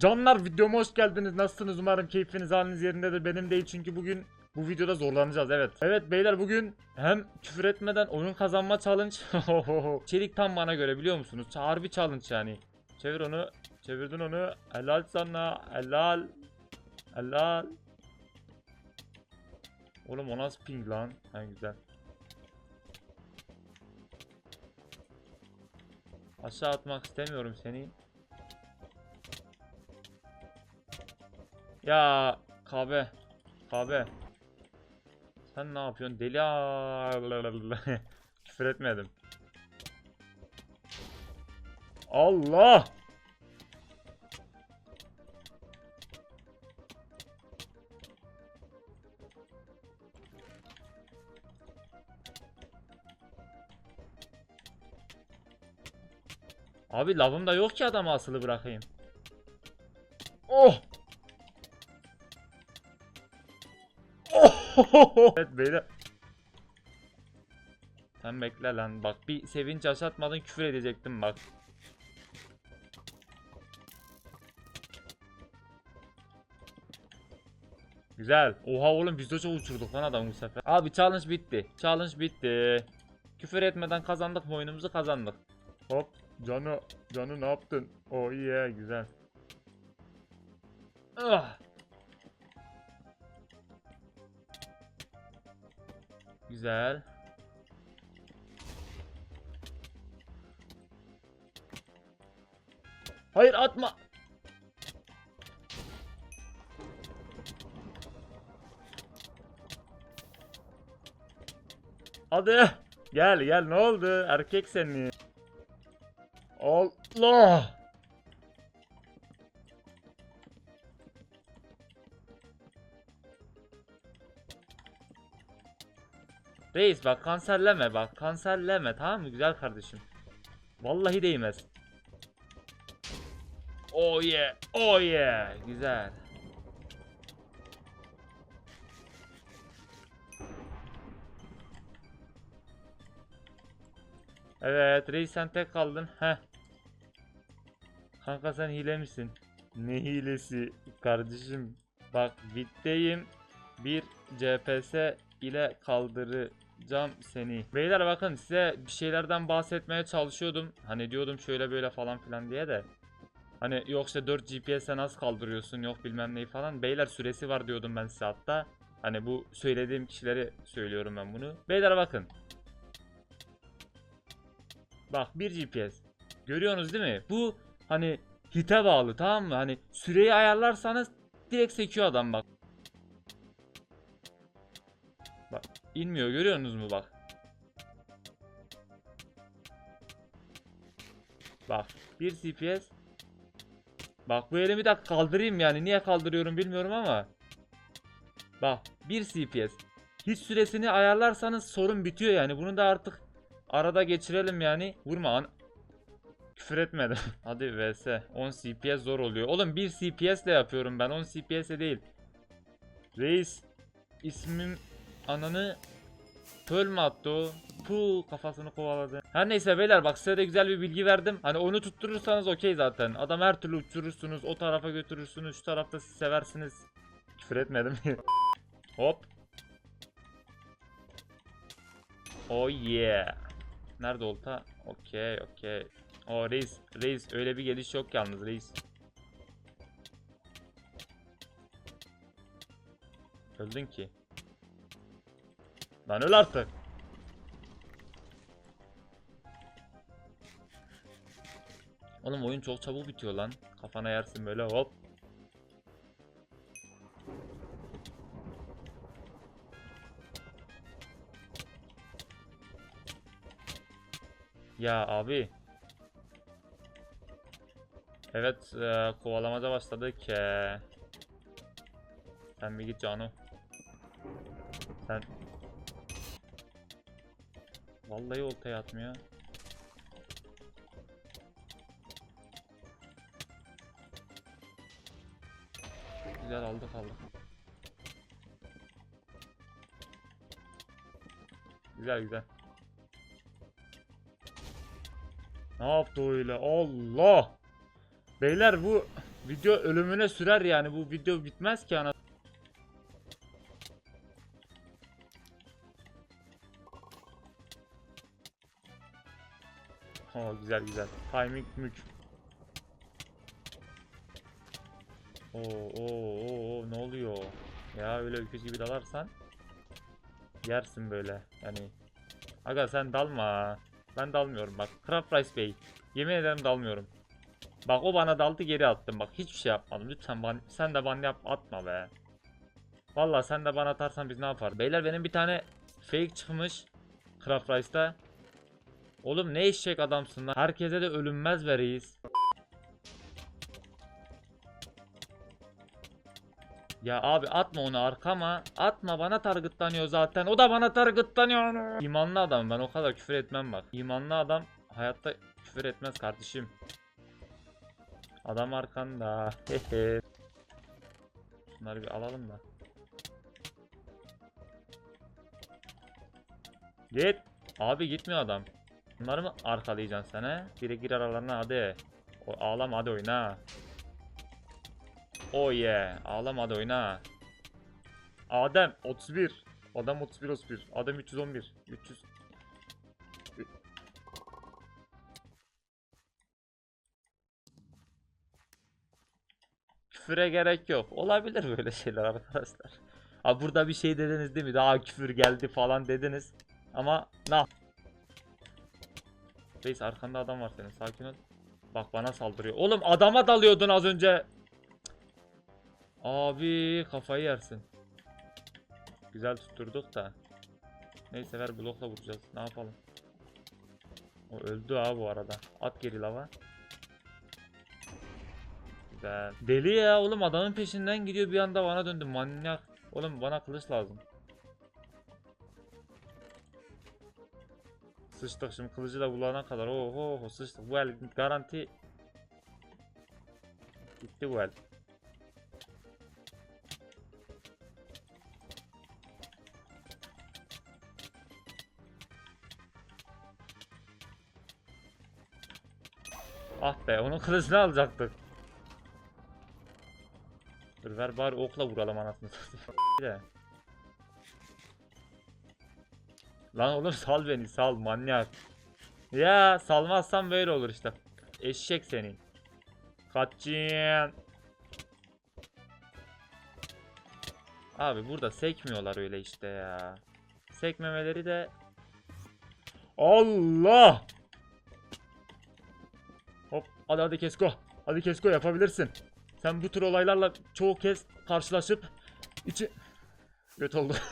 Canlar videoma hoş geldiniz. Nasılsınız? Umarım keyfiniz haliniz yerindedir. Benim değil çünkü bugün bu videoda zorlanacağız evet. Evet beyler bugün hem küfür etmeden oyun kazanma challenge. Çelik tam bana göre biliyor musunuz? Harbi challenge yani. Çevir onu. Çevirdin onu. Helal sana. Helal. Helal. Oğlum o nasıl ping lan? Ha güzel. Aşağı atmak istemiyorum seni. Ya KB. KB. Sen ne yapıyorsun? Deli Küfür etmedim. Allah! Abi lavım da yok ki adamı asılı bırakayım. Oh! evet beyler. Sen bekle lan bak bir sevinç yaşatmadın küfür edecektim bak. Güzel. Oha oğlum biz de çok uçurduk lan adamı bu sefer. Abi challenge bitti. Challenge bitti. Küfür etmeden kazandık mı oyunumuzu kazandık. Hop. Canı, canı ne yaptın? O iyi ya, güzel. Ah. Güzel. Hayır atma. Hadi. Gel gel ne oldu? Erkek seni. Allah. Reis bak kanserleme bak kanserleme tamam mı güzel kardeşim. Vallahi değmez. Oh yeah oh yeah güzel. Evet reis sen tek kaldın. Heh. Kanka sen hile misin? Ne hilesi kardeşim? Bak vitteyim. Bir CPS ile kaldıracağım seni. Beyler bakın size bir şeylerden bahsetmeye çalışıyordum. Hani diyordum şöyle böyle falan filan diye de. Hani yoksa 4 GPS'e nasıl kaldırıyorsun yok bilmem neyi falan. Beyler süresi var diyordum ben size hatta. Hani bu söylediğim kişileri söylüyorum ben bunu. Beyler bakın. Bak 1 GPS. Görüyorsunuz değil mi? Bu hani hite bağlı tamam mı? Hani süreyi ayarlarsanız direkt sekiyor adam bak. Bak inmiyor görüyorsunuz mu bak. Bak 1 CPS. Bak bu elimi de kaldırayım yani. Niye kaldırıyorum bilmiyorum ama. Bak 1 CPS. Hiç süresini ayarlarsanız sorun bitiyor yani. Bunu da artık arada geçirelim yani. Vurma an. Küfür etmedim. Hadi vs. 10 CPS zor oluyor. Oğlum 1 CPS ile yapıyorum ben. 10 CPS de değil. Reis. ismim ananı Föl mü attı o? Puh kafasını kovaladı. Her neyse beyler bak size de güzel bir bilgi verdim. Hani onu tutturursanız okey zaten. Adam her türlü uçurursunuz. O tarafa götürürsünüz. Şu tarafta siz seversiniz. Küfür etmedim. Hop. Oh yeah. Nerede olta? Okey okey. O reis. Reis öyle bir geliş yok yalnız reis. Öldün ki. Lan öl artık. Oğlum oyun çok çabuk bitiyor lan. Kafana yersin böyle hop. Ya abi. Evet e, kovalamaca başladık. E, sen bir git Canu. Sen Vallahi oltaya atmıyor. Güzel aldık aldık. Güzel güzel. Ne yaptı öyle? Allah! Beyler bu Video ölümüne sürer yani bu video bitmez ki ana. Oo güzel güzel. Timing mük. Oo oo oo ne oluyor? Ya öyle öküz gibi dalarsan yersin böyle. Yani Aga sen dalma. Ben dalmıyorum bak. Craft Rice Bey. Yemin ederim dalmıyorum. Bak o bana daldı geri attım. Bak hiçbir şey yapmadım. Lütfen ban sen de ban yap atma be. Vallahi sen de bana atarsan biz ne yapar? Beyler benim bir tane fake çıkmış. Craft Rice'da. Oğlum ne eşek adamsın lan. Herkese de ölünmez be reis. Ya abi atma onu arkama. Atma bana targıtlanıyor zaten. O da bana targıtlanıyor. İmanlı adam ben o kadar küfür etmem bak. İmanlı adam hayatta küfür etmez kardeşim. Adam arkanda. Şunları bir alalım da. Git. Abi gitmiyor adam. Bunları mı arkalayacaksın sen he? Biri gir aralarına hadi. O, ağlama hadi oyna. Oh yeah. Ağlama hadi oyna. Adem 31. Adam 31 31. Adam 311. 300. Küfüre gerek yok. Olabilir böyle şeyler arkadaşlar. Ha burada bir şey dediniz değil mi? Daha küfür geldi falan dediniz. Ama nah. Reis arkanda adam var senin. Sakin ol. Bak bana saldırıyor. Oğlum adama dalıyordun az önce. Abi kafayı yersin. Güzel tutturduk da. Neyse ver blokla vuracağız. Ne yapalım? O öldü ha bu arada. At geri lava. Güzel. Deli ya oğlum adamın peşinden gidiyor bir anda bana döndü manyak. Oğlum bana kılıç lazım. Sıçtık şimdi kılıcı da bulana kadar. Oho oho sıçtık. Bu el garanti. Gitti bu el. Ah be onun kılıcını alacaktık. Dur ver bari okla vuralım anasını satayım. Lan oğlum sal beni sal manyak. Ya salmazsan böyle olur işte. Eşek senin. Kaçın. Abi burada sekmiyorlar öyle işte ya. Sekmemeleri de Allah! Hop hadi hadi Kesko. Hadi Kesko yapabilirsin. Sen bu tür olaylarla çoğu kez karşılaşıp içi göt oldu.